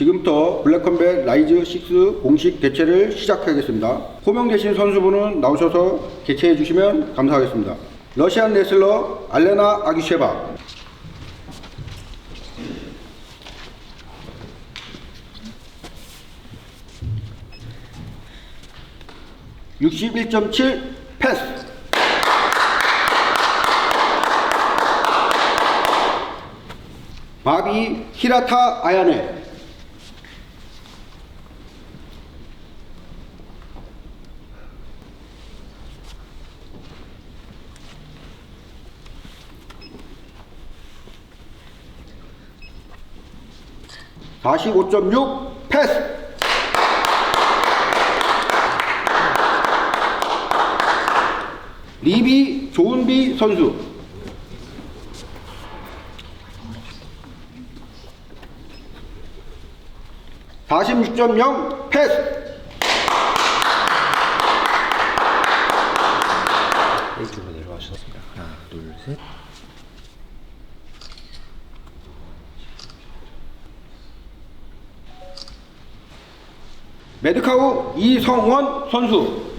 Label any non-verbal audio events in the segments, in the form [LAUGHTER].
지금부터 블랙컴뱃 라이즈 6 공식 개최를 시작하겠습니다. 호명되신 선수분은 나오셔서 개최해 주시면 감사하겠습니다. 러시안 레슬러 알레나 아기쉐바 61.7 패스 바비 히라타 아야네 (45.6) 패스. 리비 조은비 선수. 46.0 패스 메드카우 이성원 선수.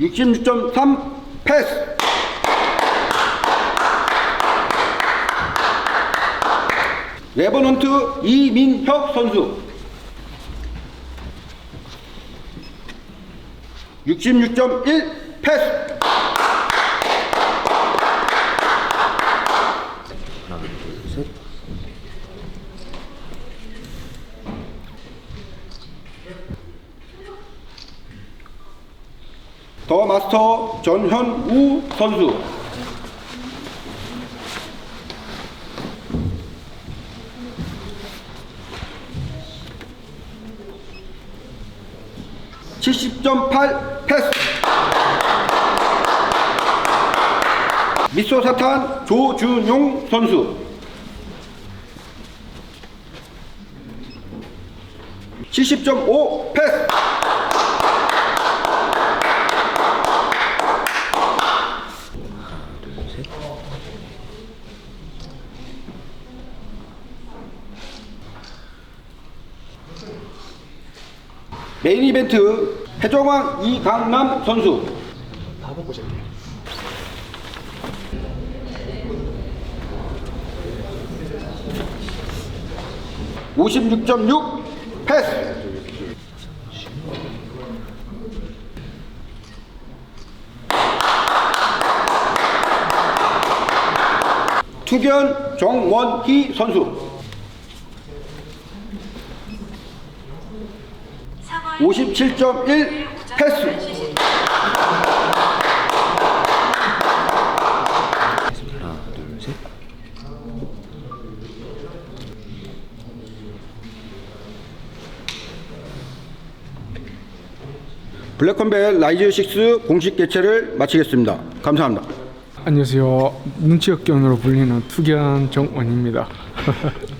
(66.3) 패스. 레버넌트 이민혁 선수. 66.1 패스 하나, 둘, 셋. 더 마스터 전현우 선수. (70.8) 패스. 미소사탄 조준용 선수. 70.5 패스 둘, 셋. 메인 이벤트 해정왕 이강남 선수. 다 먹고 싶네. 56.6 패스. 투견 정원희 선수 57.1 패스 하나, 둘, 셋. 블랙컴뱃 라이즈 6 공식 개최를 마치겠습니다. 감사합니다. 안녕하세요. 눈치역견으로 불리는 투견 정원입니다. [LAUGHS]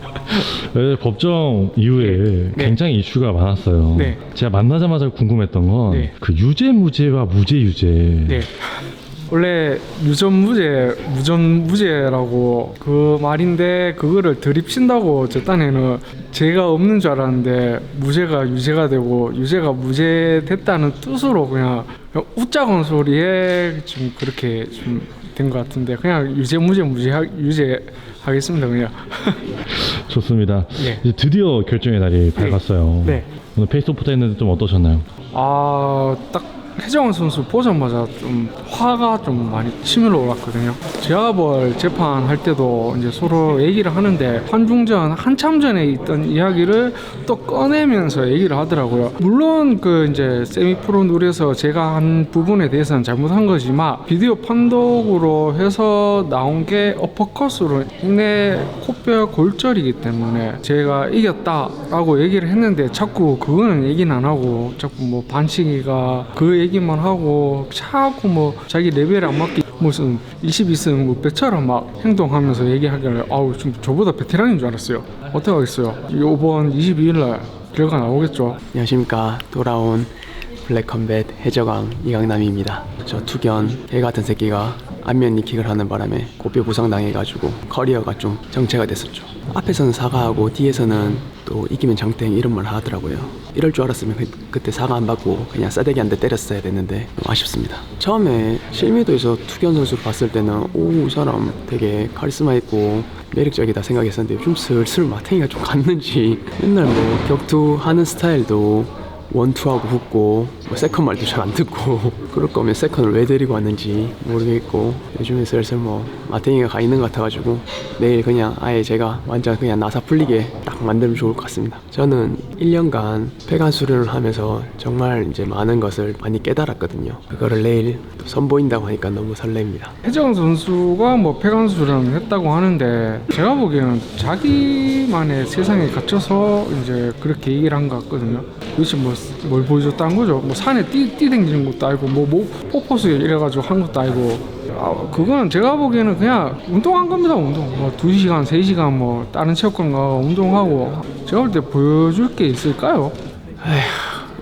네, 법정 이후에 네. 굉장히 이슈가 많았어요. 네. 제가 만나자마자 궁금했던 건 네. 그 유죄 무죄와 무죄 유죄. 네. 원래 유전 무죄, 무전 무죄라고 그 말인데 그거를 드립친다고 저 딴에는 죄가 없는 줄 알았는데 무죄가 유죄가 되고 유죄가 무죄 됐다는 뜻으로 그냥 웃자건 소리에 좀 그렇게 좀 된 것 같은데 그냥 유죄 무죄 무죄 유죄 하겠습니다 그냥. [LAUGHS] 좋습니다. 네. 이제 드디어 결정의 날이 밝았어요. 네. 오늘 페이스오프터 했는데 좀 어떠셨나요? 아, 딱 해정환 선수 보자마자 좀 화가 좀 많이 치밀어 올랐거든요. 제아벌 재판할 때도 이제 서로 얘기를 하는데 한중전 한참 전에 있던 이야기를 또 꺼내면서 얘기를 하더라고요. 물론 그 이제 세미 프로 누려서 제가 한 부분에 대해서는 잘못한 거지만 비디오 판독으로 해서 나온 게 어퍼컷으로 내 코뼈 골절이기 때문에 제가 이겼다라고 얘기를 했는데 자꾸 그거는 얘기는 안 하고 자꾸 뭐 반칙이가 그 얘기만 하고 자꾸 뭐 자기 레벨에 안 맞게 무슨 22승 뭐 배처럼 막 행동하면서 얘기하길래 아우 좀 저보다 베테랑인 줄 알았어요. 어떻게 하겠어요? 이번 22일 날 결과 나오겠죠. 안녕하십니까 돌아온 블랙 컴뱃 해적왕 이강남입니다. 저 투견 개 같은 새끼가 안면 니킥을 하는 바람에 고뼈 부상당해가지고 커리어가 좀 정체가 됐었죠. 앞에서는 사과하고 뒤에서는 또 이기면 장땡 이런 말 하더라고요. 이럴 줄 알았으면 그, 때 사과 안 받고 그냥 싸대기 한 대 때렸어야 됐는데 좀 아쉽습니다. 처음에 실미도에서 투견 선수 봤을 때는 오, 이 사람 되게 카리스마 있고 매력적이다 생각했었는데 요즘 슬슬 마탱이가 좀 갔는지 [LAUGHS] 맨날 뭐 격투하는 스타일도 원투하고 붙고 뭐 세컨 말도 잘 안 듣고 [LAUGHS] 그럴 거면 세컨을 왜 데리고 왔는지 모르겠고 요즘에 슬슬 뭐 마탱이가 가 있는 것 같아가지고 내일 그냥 아예 제가 완전 그냥 나사 풀리게 딱 만들면 좋을 것 같습니다. 저는 1년간 폐간 수련을 하면서 정말 이제 많은 것을 많이 깨달았거든요. 그거를 내일 또 선보인다고 하니까 너무 설렙니다. 해정 선수가 뭐 폐관수를 했다고 하는데 제가 보기에는 자기만의 세상에 갇혀서 이제 그렇게 얘기를 한 것 같거든요. 도대체 뭐, 뭘 보여줬다는 거죠? 뭐 산에 뛰, 뛰댕기는 것도 아니고 뭐, 뭐 포포스 이래가지고 한 것도 아니고 아, 그거는 제가 보기에는 그냥 운동한 겁니다 운동 뭐 2시간 3시간 뭐 다른 체육관 가고 운동하고 제가 볼 때 보여줄 게 있을까요?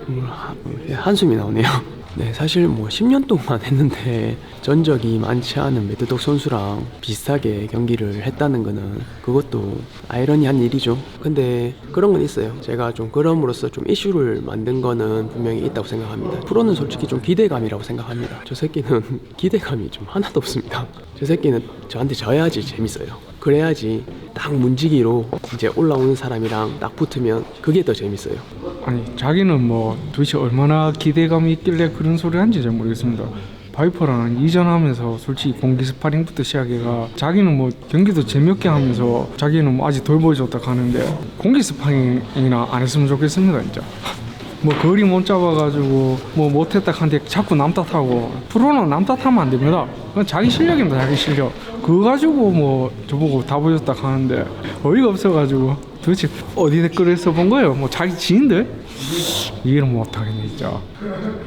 음, 하- 예, 한숨이 나오네요. 네, 사실 뭐 10년 동안 [LAUGHS] 했는데 전적이 많지 않은 매드독 선수랑 비슷하게 경기를 했다는 거는 그것도 아이러니한 일이죠. 근데 그런 건 있어요. 제가 좀 그럼으로써 좀 이슈를 만든 거는 분명히 있다고 생각합니다. 프로는 솔직히 좀 기대감이라고 생각합니다. 저 새끼는 [LAUGHS] 기대감이 좀 하나도 없습니다. 저 새끼는 저한테 져야지 재밌어요. 그래야지 딱 문지기로 이제 올라오는 사람이랑 딱 붙으면 그게 더 재밌어요. 아니 자기는 뭐 도대체 얼마나 기대감이 있길래 그런 소리를 한지 잘 모르겠습니다. 바이퍼랑 이전하면서 솔직히 공기 스파링부터 시작해가 자기는 뭐 경기도 재미없게 하면서 자기는 뭐 아직 덜 보여줬다 가는데 공기 스파링이나 안 했으면 좋겠습니다 진짜. 뭐 거리 못 잡아가지고 뭐 못했다 한데 자꾸 남 탓하고 프로는 남 탓하면 안 됩니다. 그건 자기 실력입니다 자기 실력. 그거 가지고 뭐 저보고 다 보여줬다 하는데 어이가 없어가지고 도대체 어디 댓글에 써본 거예요? 뭐 자기 지인들? 이해를 못 하겠네 진짜.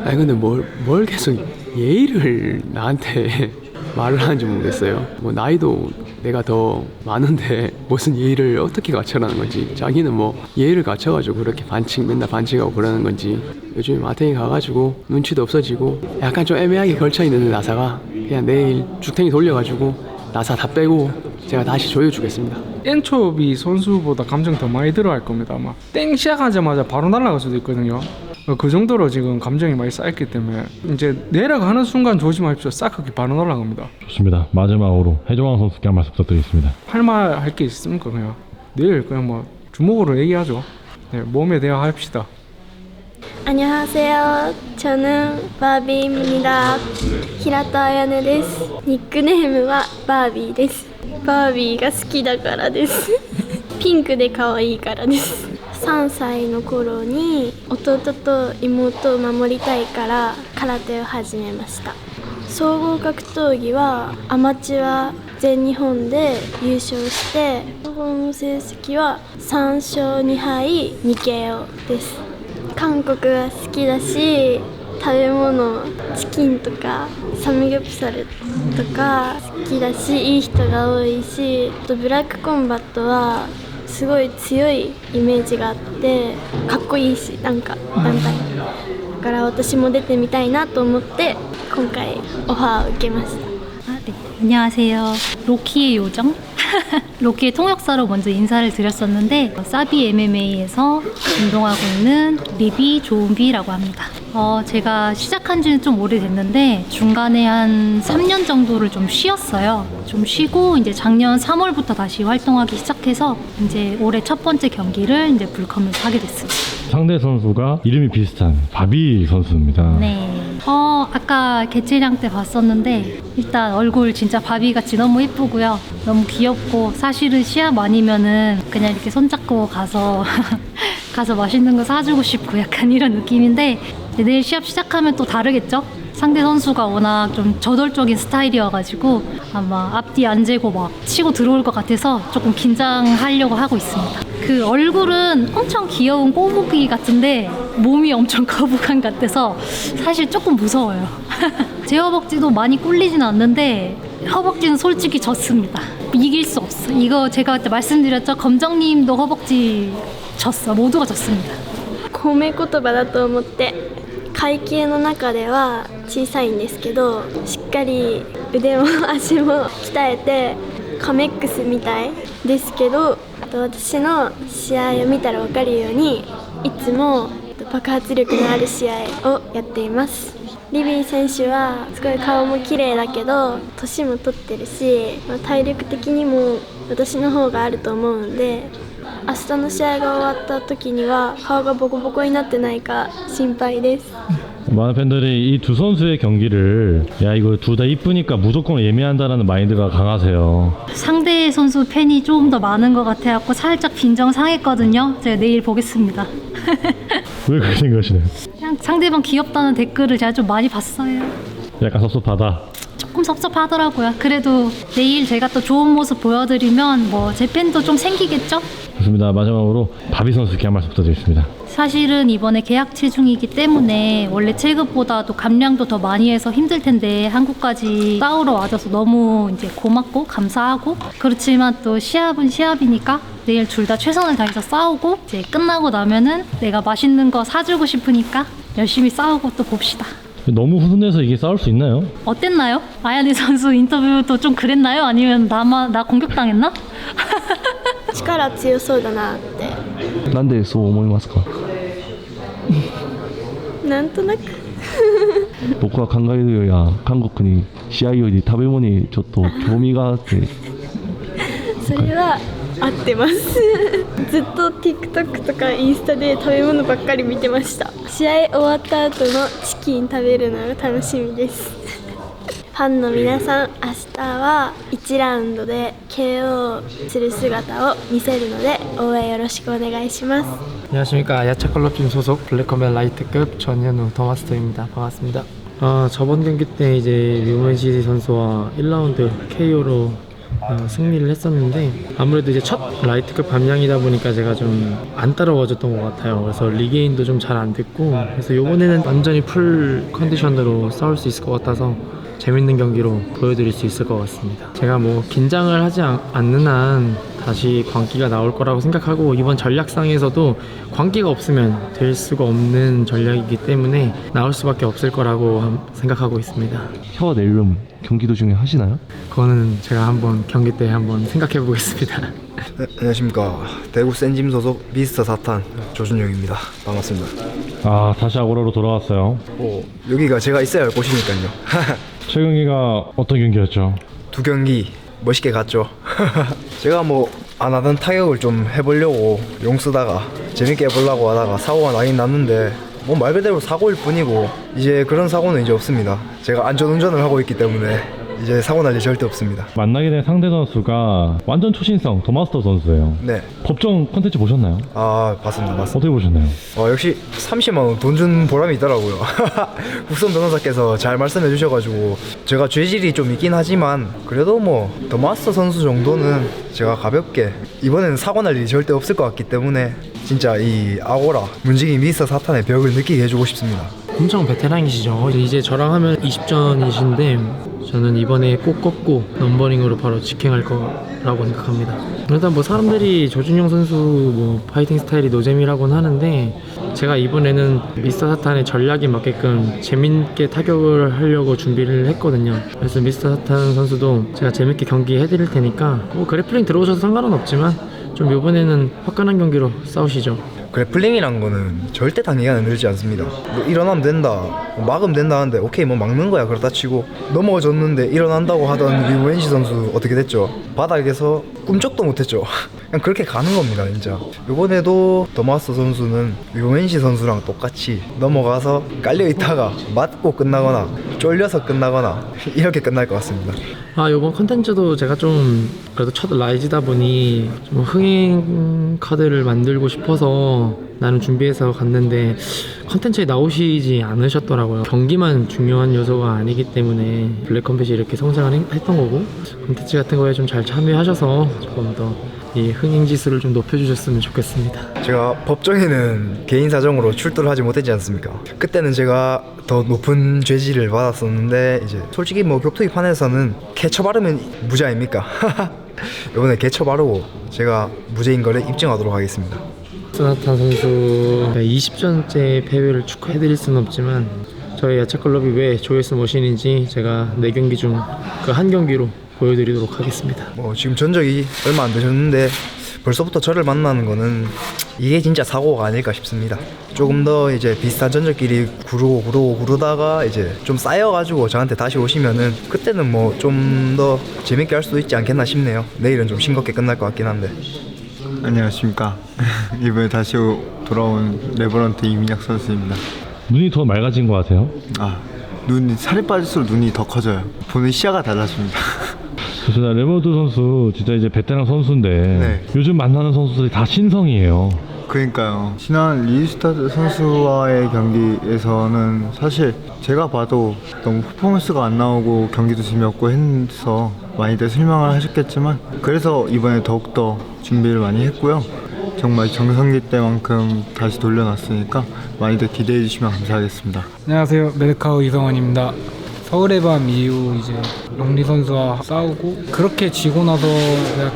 아니 근데 뭘, 뭘 계속 예의를 나한테 [LAUGHS] 말을 하는지 모르겠어요. 뭐 나이도 내가 더 많은데 [LAUGHS] 무슨 예의를 어떻게 갖춰라는 건지 자기는 뭐 예의를 갖춰가지고 그렇게 반칙 맨날 반칙하고 그러는 건지 요즘에 마탱이 가가지고 눈치도 없어지고 약간 좀 애매하게 걸쳐 있는 나사가 그냥 내일 죽탱이 돌려가지고 나사 다 빼고 제가 다시 조여주겠습니다. 엔초비 선수보다 감정 더 많이 들어갈 겁니다 아마 땡 시작하자마자 바로 날아갈 수도 있거든요 어, 어, 그 정도로 지금 감정이 많이 쌓였기 때문에 이제 내려가는 순간 조심하십시오. 싹크기 바로 올라갑니다. 좋습니다. 마지막으로 해종왕 선수께 한 말씀 부탁드리겠습니다. 할 말 할 게 있습니까 그냥 내일 그냥 뭐 주먹으로 얘기하죠. 네, 몸에 대화합시다. 안녕하세요. 저는 바비입니다. 히라타 아야네 です. 닉네임은 바비です. 바비가 好きだからです. [LAUGHS] 핑크で可愛いからです。 3歳の頃に弟と妹を守りたいから空手を始めました。総合格闘技はアマチュア全日本で優勝して総合の成績は3勝2敗 2KO です韓国が好きだし食べ物チキンとかサムギョプサルとか好きだしいい人が多いしあとブラックコンバットはすごい強いイメージがあってかっこいいしなんか団体だから私も出てみたいなと思って今回オファーを受けました 아, 네. 안녕하세요. 로키의 요정? 로키의 통역사로 먼저 인사를 드렸었는데 사비 MMA에서 운동하고 있는 리비 조은비라고 합니다. 어, 제가 시작한 지는 좀 오래됐는데 중간에 한 3년 정도를 좀 쉬었어요. 좀 쉬고 이제 작년 3월부터 다시 활동하기 시작해서 이제 올해 첫 번째 경기를 이제 불컴에서 하게 됐습니다. 상대 선수가 이름이 비슷한 바비 선수입니다. 네. 어, 아까 개체량 때 봤었는데 일단 얼굴 진짜 바비같이 너무 예쁘고요. 너무 귀엽고 사실은 시합 아니면은 그냥 이렇게 손잡고 가서 [LAUGHS] 가서 맛있는 거 사주고 싶고 약간 이런 느낌인데 내일 시합 시작하면 또 다르겠죠? 상대 선수가 워낙 좀 저돌적인 스타일이어가지고 아마 앞뒤 안 재고 막 치고 들어올 것 같아서 조금 긴장하려고 하고 있습니다. 그 얼굴은 엄청 귀여운 꼬부기 같은데 몸이 엄청 거북한 [LAUGHS] 같아서 사실 조금 무서워요. [LAUGHS] 제 허벅지도 많이 꿀리진 않는데 허벅지는 솔직히 졌습니다. 이길 수 없어. 이거 제가 그때 말씀드렸죠. 검정님도 허벅지 졌어. 모두가 졌습니다. 褒め言葉だと思って 階級の中では小さいんですけどしっかり腕も [LAUGHS] 足も鍛えてカメックスみたいですけど私の試合を見たら分かるようにいつも爆発力のある試合をやっています。リビー選手はすごい顔も綺麗だけど年も取ってるし、ま体力的にも私の方があると思うんで明日の試合が終わった時には顔がボコボコになってないか心配です 많은 팬들이 이 두 선수의 경기를 야 이거 둘 다 이쁘니까 무조건 예매한다라는 마인드가 강하세요. 상대 선수 팬이 조금 더 많은 것 같아갖고 살짝 빈정 상했거든요. 제가 내일 보겠습니다. [LAUGHS] 왜 그렇게 생각하시나요? 그냥 상대방 귀엽다는 댓글을 제가 좀 많이 봤어요. 약간 섭섭하다. 조금 섭섭하더라고요. 그래도 내일 제가 또 좋은 모습 보여드리면 뭐 제 팬도 좀 생기겠죠? 좋습니다. 마지막으로 바비 선수께 한 말씀 부탁드리겠습니다. 사실은 이번에 계약 체중이기 때문에 원래 체급보다도 감량도 더 많이 해서 힘들 텐데 한국까지 싸우러 와줘서 너무 이제 고맙고 감사하고 그렇지만 또 시합은 시합이니까 내일 둘 다 최선을 다해서 싸우고 이제 끝나고 나면은 내가 맛있는 거 사주고 싶으니까 열심히 싸우고 또 봅시다. 너무 훈훈해서 이게 싸울 수 있나요? 어땠나요? 아야네 선수 인터뷰도 좀 그랬나요? 아니면 나만 나 공격당했나? 力強そうだなって。なんでそう思いますか？なんとなく。僕は考えるや韓国に試合より食べ物にちょっと興味があって。それは合ってます。[LAUGHS] ずっと TikTok とかインスタで食べ物ばっかり見てました。試合終わった後のチキン食べるのが楽しみです ファンの皆さん明日は1ラウンドで KO する姿を見せるので応援よろしくお願いします 안녕하십니까 야차클럽팀 소속 블랙컴뱃 라이트급 전현우 더마스터입니다 반갑습니다 아, 저번 경기 때 이제 류먼시 선수와 1라운드 KO로 어, 승리를 했었는데 아무래도 이제 첫 라이트급 감량이다 보니까 제가 좀 안 따라와줬던 것 같아요 그래서 리게인도 좀 잘 안 됐고 그래서 이번에는 완전히 풀 컨디션으로 싸울 수 있을 것 같아서 재밌는 경기로 보여드릴 수 있을 것 같습니다. 제가 뭐 긴장을 하지 않, 않는 한 다시 광기가 나올 거라고 생각하고 이번 전략상에서도 광기가 없으면 될 수가 없는 전략이기 때문에 나올 수밖에 없을 거라고 함- 생각하고 있습니다. 혀 내름 경기 도 중에 하시나요? 그거는 제가 한번 경기 때 한번 생각해 보겠습니다. 네, 안녕하십니까 대구 센짐 소속 미스터 사탄 조준영입니다 반갑습니다 아 다시 아고라로 돌아왔어요. 오, 여기가 제가 있어야 할 곳이니까요 [LAUGHS] 최 경기가 어떤 경기였죠? 두 경기 멋있게 갔죠. [LAUGHS] 제가 뭐 안 하던 타격을 좀 해보려고 용 쓰다가 재밌게 해보려고 하다가 사고가 나긴 났는데 뭐 말 그대로 사고일 뿐이고 이제 그런 사고는 이제 없습니다. 제가 안전운전을 하고 있기 때문에 이제 사고 날일 절대 없습니다 만나게 된 상대 선수가 완전 초신성 더마스터 선수예요. 네 법정 콘텐츠 보셨나요? 아 봤습니다 봤습니다 어떻게 보셨나요? 어, 역시 30만 원 돈 준 보람이 있더라고요. [LAUGHS] 국선 변호사께서 잘 말씀해 주셔가지고 제가 죄질이 좀 있긴 하지만 그래도 뭐 더마스터 선수 정도는 제가 가볍게 이번에는 사고 날 일이 절대 없을 것 같기 때문에 진짜 이 아고라 문지기 미스터 사탄의 벽을 느끼게 해주고 싶습니다. 엄청 베테랑이시죠. 이제 저랑 하면 20전이신데 저는 이번에 꼭 꺾고 넘버링으로 바로 직행할 거라고 생각합니다. 일단 뭐 사람들이 조준영 선수 뭐 파이팅 스타일이 노잼이라고는 하는데 제가 이번에는 미스터 사탄의 전략에 맞게끔 재밌게 타격을 하려고 준비를 했거든요. 그래서 미스터 사탄 선수도 제가 재밌게 경기 해드릴 테니까 뭐 그래플링 들어오셔도 상관은 없지만 좀 이번에는 화끈한 경기로 싸우시죠. 그래플링이란 거는 절대 단기간에 늘지 않습니다. 뭐 일어나면 된다, 뭐 막으면 된다 하는데 오케이 뭐 막는 거야 그렇다 치고 넘어졌는데 일어난다고 하던 리우엔시 선수 어떻게 됐죠? 바닥에서 꿈쩍도 못했죠. [LAUGHS] 그냥 그렇게 가는 겁니다 진짜. 이번에도 더마스 선수는 리우엔시 선수랑 똑같이 넘어가서 깔려 있다가 맞고 끝나거나 쫄려서 끝나거나 [LAUGHS] 이렇게 끝날 것 같습니다. 아 요번 컨텐츠도 제가 좀 그래도 첫 라이즈다 보니 좀 흥행 카드를 만들고 싶어서 나는 준비해서 갔는데 컨텐츠에 나오시지 않으셨더라고요 경기만 중요한 요소가 아니기 때문에 블랙컴뱃이 이렇게 성장을 했- 했던 거고 컨텐츠 같은 거에 좀 잘 참여하셔서 조금 더 이 흥행 지수를 좀 높여주셨으면 좋겠습니다 제가 법정에는 개인 사정으로 출두를 하지 못했지 않습니까? 그때는 제가 더 높은 죄질을 받았었는데 이제 솔직히 뭐 격투기 판에서는 개처 바르면 무죄 아닙니까? [LAUGHS] 이번에 개처 바르고 제가 무죄인 거를 입증하도록 하겠습니다. 스나타 선수 20전째 패배를 축하해드릴 수는 없지만 저희 야차클럽이 왜 조회수 머신인지 제가 4경기 중 그 한 경기로 보여드리도록 하겠습니다. 뭐 지금 전적이 얼마 안 되셨는데 벌써부터 저를 만나는 거는 이게 진짜 사고가 아닐까 싶습니다. 조금 더 이제 비슷한 전적끼리 구르고 구르고 구르다가 이제 좀 쌓여가지고 저한테 다시 오시면은 그때는 뭐 좀 더 재밌게 할 수도 있지 않겠나 싶네요. 내일은 좀 싱겁게 끝날 것 같긴 한데. 안녕하십니까 [LAUGHS] 이번에 다시 돌아온 레버런트 이민혁 선수입니다 눈이 더 맑아진 것 같아요. 아 눈이 살이 빠질수록 눈이 더 커져요 보는 시야가 달라집니다 [LAUGHS] 좋습니다. 레버드 선수 진짜 이제 베테랑 선수인데 네. 요즘 만나는 선수들이 다 신성이에요. 그러니까요 지난 리스타드 선수와의 경기에서는 사실 제가 봐도 너무 퍼포먼스가 안 나오고 경기도 재미없고 해서 많이들 실망을 하셨겠지만 그래서 이번에 더욱더 준비를 많이 했고요 정말 정성기 때만큼 다시 돌려놨으니까 많이들 기대해 주시면 감사하겠습니다 안녕하세요. 메드카우 이성원입니다. 서울의 밤 이후 이제 롱리 선수와 싸우고 그렇게 지고 나서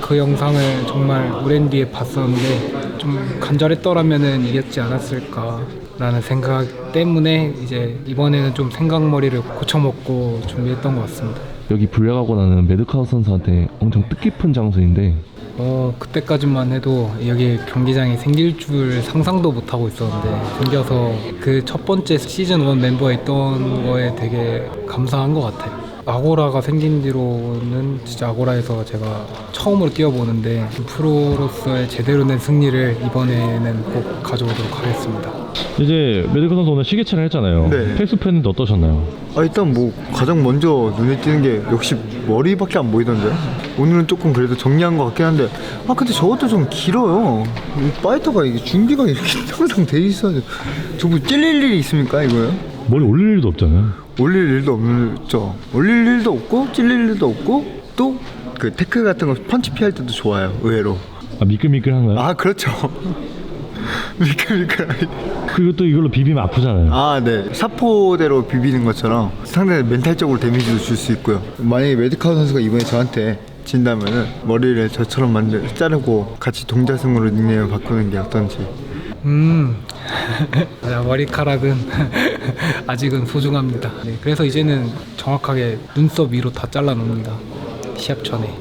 그 영상을 정말 오랜 뒤에 봤었는데 좀 간절했더라면은 이겼지 않았을까 라는 생각 때문에 이제 이번에는 좀 생각머리를 고쳐먹고 준비했던 것 같습니다. 여기 불려가고 나는 매드카우 선수한테 엄청 뜻깊은 장소인데 어 그때까지만 해도 여기 경기장이 생길 줄 상상도 못 하고 있었는데 생겨서 그 첫 번째 시즌 1 멤버에 있던 거에 되게 감사한 것 같아요. 아고라가 생긴 뒤로는 진짜 아고라에서 제가 처음으로 뛰어보는데 프로로서의 제대로 된 승리를 이번에는 꼭 가져오도록 하겠습니다. 이제 메디컬 선수 오늘 시계차를 했잖아요. 네. 팩스 팬인데 어떠셨나요? 아 일단 뭐 가장 먼저 눈에 띄는 게 역시 머리밖에 안 보이던데 오늘은 조금 그래도 정리한 것 같긴 한데 아 근데 저것도 좀 길어요 이 파이터가 이게 준비가 이렇게 [LAUGHS] 항상 돼 있어야 저뭐 찔릴 일이 있습니까 이거요? 머리 올릴 일도 없잖아요. 올릴 일도 없죠. 올릴 일도 없고 찔릴 일도 없고 또 그 태클 같은 거 펀치 피할 때도 좋아요 의외로. 아 미끌미끌한가요? 아 그렇죠. [LAUGHS] 미끌미끌 그리고 또 이걸로 비비면 아프잖아요. 아 네. 사포대로 비비는 것처럼 상대 멘탈적으로 데미지도 줄 수 있고요. 만약에 메디카우 선수가 이번에 저한테 진다면은 머리를 저처럼 만들 자르고 같이 동자승으로 닉네임을 바꾸는 게 어떤지. 음, [LAUGHS] 맞아, 머리카락은 [LAUGHS] 아직은 소중합니다. 네, 그래서 이제는 정확하게 눈썹 위로 다 잘라놓습니다. 시합 전에.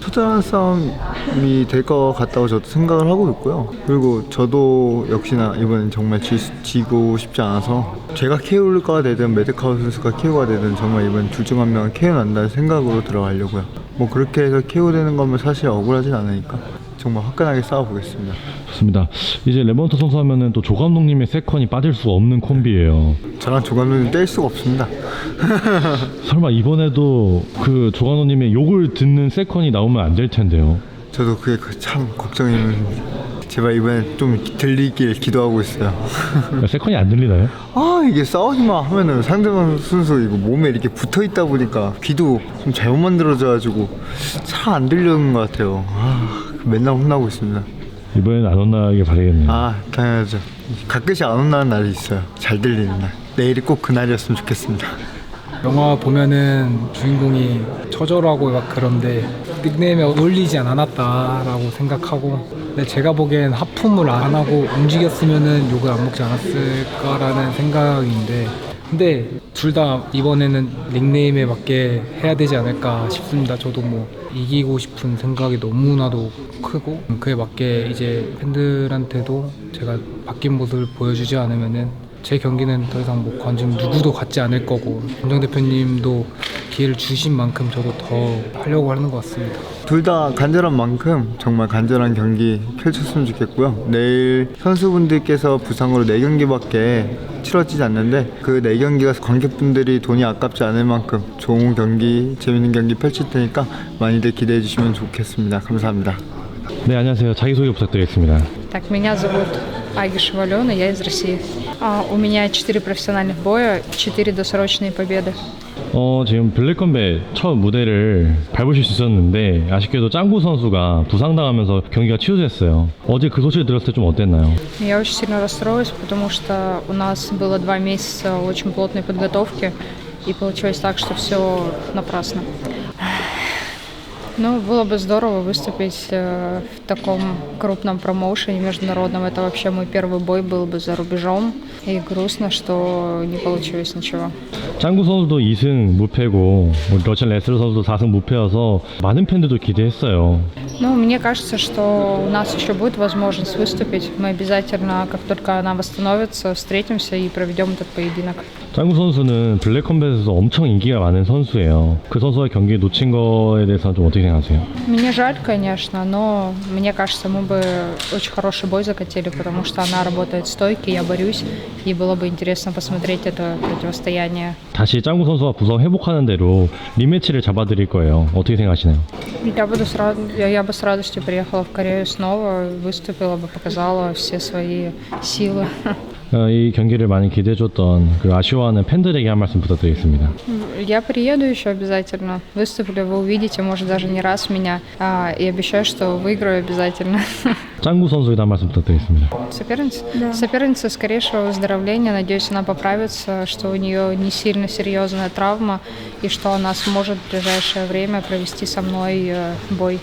투자한 싸움이 될 것 같다고 저도 생각을 하고 있고요. 그리고 저도 역시나 이번엔 정말 지, 지고 싶지 않아서 제가 KO가 되든 메드카우 선수가 KO가 되든 정말 이번 둘 중 한 명은 KO 난다는 생각으로 들어가려고요. 뭐 그렇게 해서 KO 되는 거면 사실 억울하진 않으니까 정말 화끈하게 싸워보겠습니다. 좋습니다. 이제 레버넌트 선수 하면은 또 조 감독님의 세컨이 빠질 수 없는 콤비예요. 저랑 조감독님 뗄 수가 없습니다. [LAUGHS] 설마 이번에도 그 조 감독님의 욕을 듣는 세컨이 나오면 안 될 텐데요. 저도 그게 그참 걱정이면 제발 이번에 좀 들리길 기도하고 있어요. [LAUGHS] 세컨이 안 들리나요? 아 이게 싸우기만 하면은 상대방 선수 이거 몸에 이렇게 붙어 있다 보니까 귀도 좀 잘못 만들어져가지고 잘 안 들리는 것 같아요. 아 맨날 혼나고 있습니다. 이번에는 안 혼나길 바라겠네요. 아 당연하죠. 가끔씩 안 혼나는 날이 있어요. 잘 들리는 날. 내일이 꼭 그날이었으면 좋겠습니다. 영화 보면은 주인공이 처절하고 막 그런데 닉네임에 어울리지 않았다라고 생각하고 근데 제가 보기엔 하품을 안 하고 움직였으면은 욕을 안 먹지 않았을까라는 생각인데 근데 둘 다 이번에는 닉네임에 맞게 해야 되지 않을까 싶습니다. 저도 뭐 이기고 싶은 생각이 너무나도 크고 그에 맞게 이제 팬들한테도 제가 바뀐 모습을 보여주지 않으면은 제 경기는 더 이상 뭐 관중 누구도 갖지 않을 거고 원정 대표님도 기회를 주신 만큼 저도 더 하려고 하는 것 같습니다. 둘 다 간절한 만큼 정말 간절한 경기 펼쳤으면 좋겠고요. 내일 선수분들께서 부상으로 4경기밖에 치러지지 않는데 그 4경기가 관객분들이 돈이 아깝지 않을 만큼 좋은 경기, 재밌는 경기 펼칠 테니까 많이들 기대해 주시면 좋겠습니다. 감사합니다. 네 안녕하세요. 자기소개 부탁드리겠습니다. Так, меня зовут Айгишева Алена, я из России. А, у меня 4 профессиональных боя, 4 досрочные победы. 어 지금 블랙컴뱃 첫 무대를 밟으실 수 있었는데 아쉽게도 짱구 선수가 부상당하면서 경기가 취소됐어요. 어제 그 소식 들었을 때 좀 어땠나요? Я очень сильно расстроилась, потому что у нас было два месяца очень плотной подготовки, и получилось так, что все напрасно. Ну, было бы здорово выступить э, в таком крупном промоушене международном. Это вообще мой первый бой был бы за рубежом. И грустно, что не получилось ничего. 짱구 선수도 2승 무패고 우리 러시안 레슬러 선수도 4승 무패여서 많은 팬들도 기대했어요. Ну, мне кажется, что у нас еще будет возможность выступить. Мы обязательно, как только она восстановится, встретимся и проведем этот поединок. 짱구 선수는 블랙컴뱃에서 엄청 인기가 많은 선수예요. 그 선수와 경기 놓친 거에 대해서는 좀 어떻게 생각하세요? Мне жаль, конечно, но мне кажется, мы бы очень хороший бой закатили, потому что она работает стойки, я борюсь, и было бы интересно посмотреть это противостояние. 다시 짱구 선수와 부상 회복하는 대로 리매치를 잡아드릴 거예요. 어떻게 생각하시나요? Я, буду с рад- я, я бы с радостью приехала в Корею снова, выступила бы, показала все свои силы. 어, 이 경기를 많이 기대해줬던 그 아쉬워하는 팬들에게 한 말씀 부탁드리겠습니다. Я приеду еще обязательно, выступлю, вы увидите, может даже не раз меня, а, и обещаю, что выиграю обязательно. [LAUGHS] 짱구 선수에도 한 말씀 부탁드리겠습니다. Соперница? Соперница скорейшего выздоровления, надеюсь, она поправится, что у нее не сильно серьезная травма, и что она сможет в ближайшее время провести со мной э, бой.